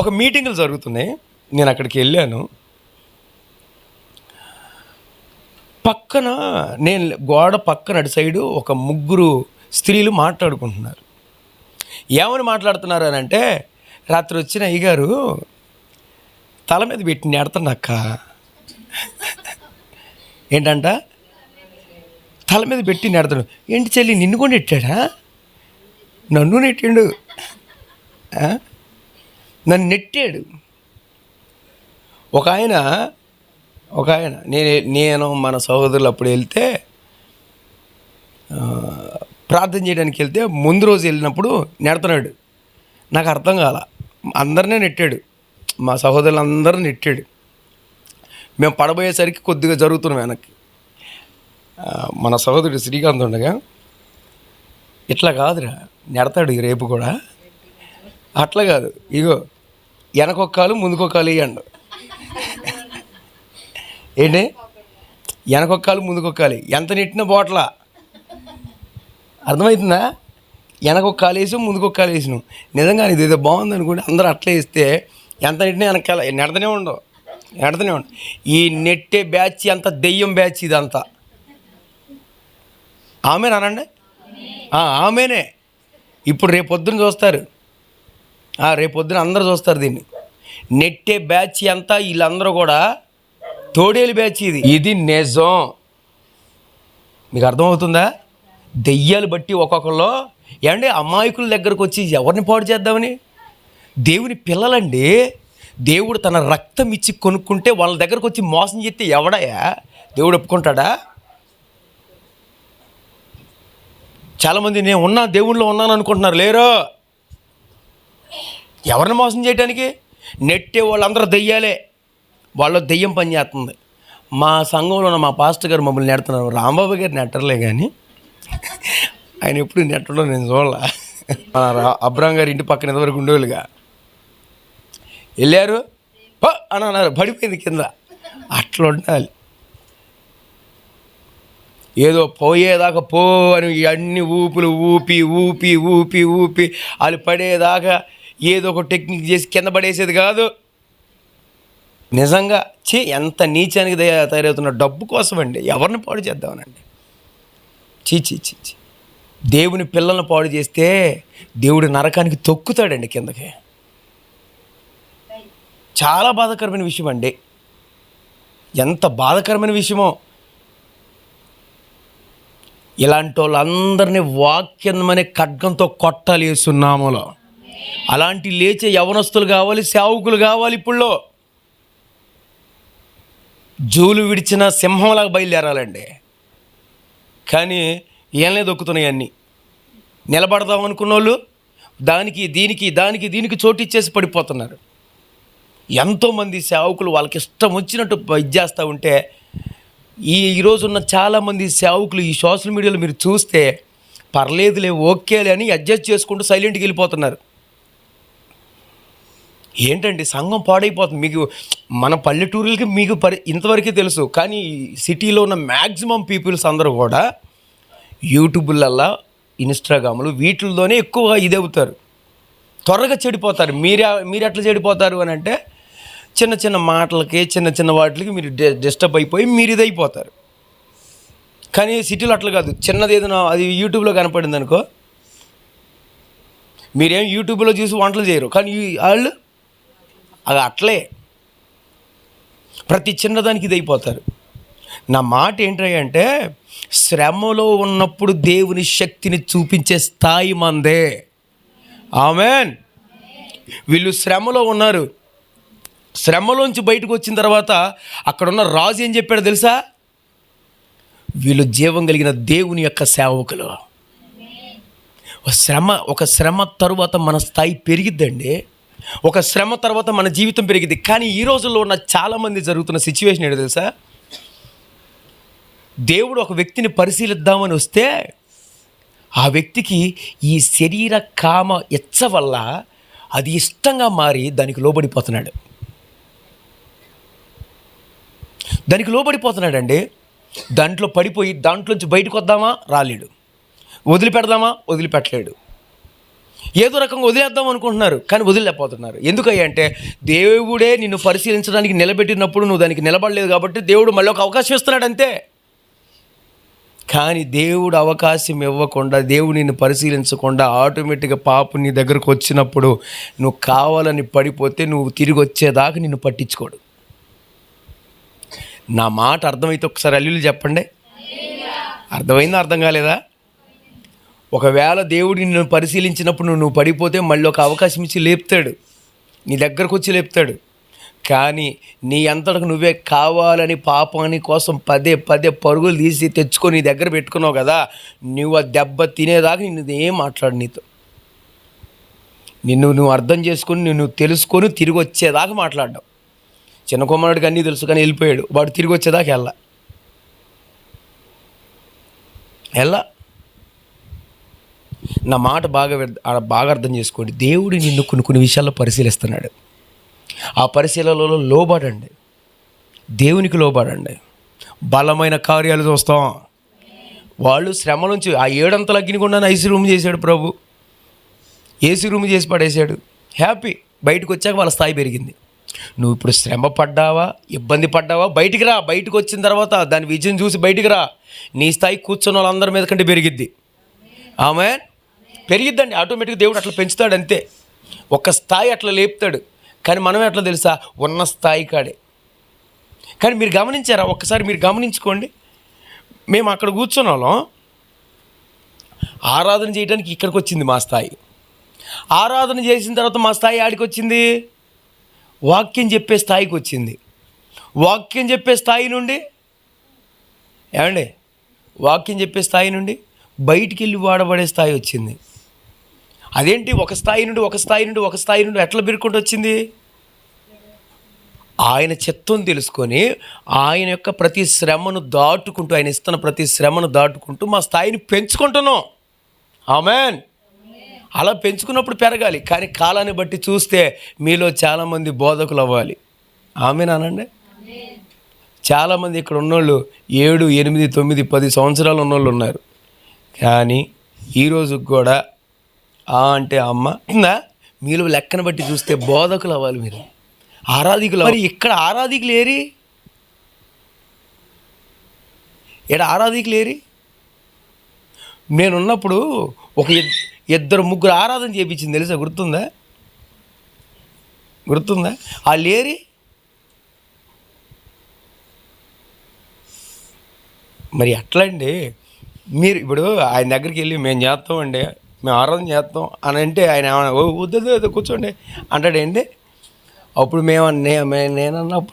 ఒక మీటింగులు జరుగుతున్నాయి. నేను అక్కడికి వెళ్ళాను. పక్కన నేను గోడ పక్కన అటు సైడు ఒక ముగ్గురు స్త్రీలు మాట్లాడుకుంటున్నారు. ఏమని మాట్లాడుతున్నారు అని అంటే రాత్రి వచ్చిన అయ్యగారు తల మీద పెట్టి నెడతానక్క ఏంటంట? తల మీద పెట్టి నెడతాడు ఏంటి చెల్లి నిన్ను కూడా నెట్టాడా? నన్ను నెట్టిండు. నన్ను నెట్టాడు. ఒక ఆయన ఒక ఆయన నేను నేను మన సహోదరులు అప్పుడు వెళ్తే ప్రార్థన చేయడానికి వెళ్తే ముందు రోజు వెళ్ళినప్పుడు నెడుతున్నాడు నాకు అర్థం కాల. అందరినీ నెట్టాడు. మా సహోదరులందరూ నెట్టాడు. మేము పడబోయేసరికి కొద్దిగా జరుగుతున్నాం వెనక్కి. మన సహోదరుడు శ్రీకాంత్ ఉండగా ఇట్లా కాదురా నెడతాడు ఈ రేపు కూడా. అట్లా కాదు. ఇగో వెనకొక కాలు ముందుకొక కాలు ఏంటి? వెనకొక కాలు ముందుకొక కాలు ఎంత నెట్టిన బోట్ల? అర్థమవుతుందా? వెనకొక కాలు వేసి ముందుకొక కాలు నిజంగా ఇది ఏదో బాగుంది అనుకుంటే అందరూ అట్లా వేస్తే ఎంత నెట్టినా వెనకాల నెడతనే ఉండవు. నెడతనే ఉండవు. ఈ నెట్టే బ్యాచ్ అంత దెయ్యం బ్యాచ్ ఇదంతా. ఆమె అనండి ఆమెనే. ఇప్పుడు రేపొద్దున చూస్తారు. ఆ, రేపు పొద్దున అందరూ చూస్తారు దీన్ని. నెట్టే బ్యాచ్ అంతా వీళ్ళందరూ కూడా తోడేలు బ్యాచ్ ఇది. ఇది నిజం. మీకు అర్థమవుతుందా? దెయ్యాలు బట్టి ఒక్కొక్కళ్ళు ఏమంటే అమాయకుల దగ్గరకు వచ్చి ఎవరిని పాడు చేద్దామని? దేవుని పిల్లలండి దేవుడు తన రక్తం ఇచ్చి కొనుక్కుంటే వాళ్ళ దగ్గరకు వచ్చి మోసం చేస్తే ఎవడయా దేవుడు ఒప్పుకుంటాడా? చాలామంది నేను ఉన్నా దేవుళ్ళో ఉన్నాను అనుకుంటున్నారు. లేరు? ఎవరిని మోసం చేయడానికి నెట్టే వాళ్ళందరూ దెయ్యాలే. వాళ్ళు దెయ్యం పని చేస్తుంది. మా సంఘంలో ఉన్న మా పాస్టర్ గారు మమ్మల్ని నెడుతున్నారు. రాంబాబు గారు నెట్టర్లే కానీ ఆయన ఎప్పుడు నెట్టడం నేను చూడలే. మన రా- అబ్రాం గారి ఇంటి పక్కన ఇంతవరకు ఉండేవాళ్ళుగా? వెళ్ళారు? అని అన్నారు. పడిపోయింది కింద. అట్లా ఉండాలి. ఏదో పోయేదాకా పో అని అన్ని ఊపులు ఊపి ఊపి ఊపి ఊపి వాళ్ళు పడేదాకా ఏదో ఒక టెక్నిక్ చేసి కింద పడేసేది కాదు. నిజంగా చే ఎంత నీచానికి తయారవుతున్న డబ్బు కోసం అండి ఎవరిని పాడు చేద్దామనండి? చీచి చీచి దేవుని పిల్లల్ని పాడు చేస్తే దేవుడు నరకానికి తొక్కుతాడండి కిందకి. చాలా బాధాకరమైన విషయం అండి. ఎంత బాధాకరమైన విషయమో. ఇలాంటి వాళ్ళందరినీ వాక్యమనే ఖడ్గంతో కొట్టాలి సున్నాములో అలాంటి లేచే యవనస్తులు కావాలి సేవకులు కావాలి ఇప్పుడులో. జూలు విడిచిన సింహంలాగా బయలుదేరాలండి. కానీ ఏం దొక్కుతున్నాయి అన్నీ. నిలబడదాం అనుకున్న వాళ్ళు దానికి దీనికి దానికి దీనికి చోటు ఇచ్చేసి పడిపోతున్నారు. ఎంతోమంది సేవకులు వాళ్ళకి ఇష్టం వచ్చినట్టు ఇది చేస్తూ ఉంటే ఈ ఈరోజు ఉన్న చాలామంది సేవకులు ఈ సోషల్ మీడియాలో మీరు చూస్తే పర్లేదులే ఓకేలే అని అడ్జస్ట్ చేసుకుంటూ సైలెంట్కి వెళ్ళిపోతున్నారు. ఏంటండి? సంఘం పాడైపోతుంది. మీకు మన పల్లెటూరులకి మీకు పరి ఇంతవరకే తెలుసు. కానీ సిటీలో ఉన్న మ్యాక్సిమం పీపుల్స్ అందరూ కూడా యూట్యూబ్లల్లా ఇన్స్టాగ్రామ్లు వీటిల్లోనే ఎక్కువగా ఇదవుతారు. త్వరగా చెడిపోతారు. మీరే మీరు ఎట్లా చెడిపోతారు అని అంటే చిన్న చిన్న మాటలకి చిన్న చిన్న వాటికి మీరు డి- డిస్టర్బ్ అయిపోయి మీరు ఇదైపోతారు కానీ సిటీలో అట్లా కాదు. చిన్నది ఏదైనా అది యూట్యూబ్లో కనపడింది అనుకో మీరేం యూట్యూబ్లో చూసి వంటలు చేయరు. కానీ వాళ్ళు అది అట్లే. ప్రతి చిన్నదానికి ఇదైపోతారు నా మాట ఏంటంటే శ్రమలో ఉన్నప్పుడు దేవుని శక్తిని చూపించే స్థాయి మందే. ఆమెన్. వీళ్ళు శ్రమలో ఉన్నారు. శ్రమలోంచి బయటకు వచ్చిన తర్వాత అక్కడున్న రాజు ఏం చెప్పాడు తెలుసా? వీళ్ళు జీవం కలిగిన దేవుని యొక్క సేవకులు. ఒక శ్రమ ఒక శ్రమ తరువాత మన స్థాయి పెరిగిద్దండి. ఒక శ్రమ తర్వాత మన జీవితం పెరిగింది. కానీ ఈ రోజుల్లో ఉన్న చాలామంది జరుగుతున్న సిచ్యువేషన్ ఏంటో తెలుసా? దేవుడు ఒక వ్యక్తిని పరిశీలిద్దామని వస్తే ఆ వ్యక్తికి ఈ శరీర కామ ఇచ్చ వల్ల అది ఇష్టంగా మారి దానికి లోబడిపోతున్నాడు. దానికి లోబడిపోతున్నాడండి. దాంట్లో పడిపోయి దాంట్లోంచి బయటకు వద్దామా? రాలేడు. వదిలిపెడదామా? వదిలిపెట్టలేడు. ఏదో రకంగా వదిలేద్దాం అనుకుంటున్నారు కానీ వదిలేకపోతున్నారు. ఎందుకయ్యా అంటే దేవుడే నిన్ను పరిశీలించడానికి నిలబెట్టినప్పుడు నువ్వు దానికి నిలబడలేదు కాబట్టి దేవుడు మళ్ళీ ఒక అవకాశం ఇస్తున్నాడు అంతే. కానీ దేవుడు అవకాశం ఇవ్వకుండా దేవుడు నిన్ను పరిశీలించకుండా ఆటోమేటిక్గా పాపం నీ దగ్గరకు వచ్చినప్పుడు నువ్వు కావాలని పడిపోతే నువ్వు తిరిగి వచ్చేదాకా నిన్ను పట్టించుకోడు. నా మాట అర్థమైతే ఒకసారి అల్లులు చెప్పండి. అర్థమైందా అర్థం కాలేదా? ఒకవేళ దేవుడు నిన్ను పరిశీలించినప్పుడు నువ్వు పడిపోతే మళ్ళీ ఒక అవకాశం ఇచ్చి లేపుతాడు. నీ దగ్గరకు వచ్చి లేపుతాడు. కానీ నీ అంతటకు నువ్వే కావాలని పాపాని కోసం పదే పదే పరుగులు తీసి తెచ్చుకొని నీ దగ్గర పెట్టుకున్నావు కదా నువ్వు ఆ దెబ్బ తినేదాకా నిన్ను ఏం మాట్లాడు నీతో. నిన్ను నువ్వు అర్థం చేసుకొని నిన్ను తెలుసుకొని తిరిగి వచ్చేదాకా మాట్లాడ్డావు చిన్న కుమారుడికి అన్నీ తెలుసు కానీ వెళ్ళిపోయాడు. వాడు తిరిగి వచ్చేదాకా వెళ్ళా. వెళ్ళా. నా మాట బాగా బాగా అర్థం చేసుకోండి. దేవుడు నిన్ను కొన్ని కొన్ని విషయాల్లో పరిశీలిస్తున్నాడు. ఆ పరిశీలనలో లోబడండి. దేవునికి లోబడండి. బలమైన కార్యాలు చూస్తాం. వాళ్ళు శ్రమ నుంచి ఆ ఏడంతల అగ్నిగుండా ఐసీ రూమ్ చేశాడు ప్రభు. ఏసీ రూమ్ చేసి పడేశాడు. హ్యాపీ. బయటకు వచ్చాక వాళ్ళ స్థాయి పెరిగింది. నువ్వు ఇప్పుడు శ్రమ పడ్డావా? ఇబ్బంది పడ్డావా? బయటికి రా. బయటకు వచ్చిన తర్వాత దాని విజయం చూసి బయటికి రా. నీ స్థాయి కూర్చున్న వాళ్ళందరి మీద కంటే పెరిగిద్ది. ఆమె పెరిగిద్దండి. ఆటోమేటిక్గా దేవుడు అట్లా పెంచుతాడు అంతే. ఒక స్థాయి అట్లా లేపుతాడు. కానీ మనం ఎట్లా తెలుసా? ఉన్న స్థాయి కాడే. కానీ మీరు గమనించారా? ఒక్కసారి మీరు గమనించుకోండి. మేము అక్కడ కూర్చున్న వాళ్ళం ఆరాధన చేయడానికి ఇక్కడికి వచ్చింది మా స్థాయి. ఆరాధన చేసిన తర్వాత మా స్థాయి ఆడికి వచ్చింది? వాక్యం చెప్పే స్థాయికి వచ్చింది. వాక్యం చెప్పే స్థాయి నుండి? ఏమండి? వాక్యం చెప్పే స్థాయి నుండి? బయటికి వెళ్ళి వాడబడే స్థాయి వచ్చింది. అదేంటి ఒక స్థాయి నుండి ఒక స్థాయి నుండి ఒక స్థాయి నుండి ఎట్లా పెరుక్కుంటూ వచ్చింది? ఆయన చిత్తం తెలుసుకొని ఆయన యొక్క ప్రతి శ్రమను దాటుకుంటూ ఆయన ఇస్తున్న ప్రతి శ్రమను దాటుకుంటూ మా స్థాయిని పెంచుకుంటున్నాం. ఆమెన్. అలా పెంచుకున్నప్పుడు పెరగాలి. కానీ కాలాన్ని బట్టి చూస్తే మీలో చాలామంది బోధకులు అవ్వాలి ఆమెనానండి చాలామంది ఇక్కడ ఉన్నోళ్ళు ఏడు ఎనిమిది తొమ్మిది పది సంవత్సరాలు ఉన్నోళ్ళు ఉన్నారు. కానీ ఈరోజు కూడా ఆ అంటే అమ్మ ఉందా మీలో లెక్కను బట్టి చూస్తే బోధకులు అవ్వాలి మీరు. ఆరాధికులు మరి ఇక్కడ ఆరాధికులు ఏరి? ఇక్కడ ఆరాధికులు ఏరి? నేనున్నప్పుడు ఒక ఇద్- ఇద్దరు ముగ్గురు ఆరాధన చేయించింది తెలుసా? గుర్తుందా? గుర్తుందా? వాళ్ళు ఏరి? మరి ఎట్లా అండి మీరు ఇప్పుడు ఆయన దగ్గరికి వెళ్ళి మేము చేస్తామండి. మేము ఆరాధన చేస్తాం అని అంటే ఆయన ఏమన్నా, "ఓ, వద్దు కూర్చోండి. అంటాడండి అప్పుడు మేము నేను నేనన్నప్పుడు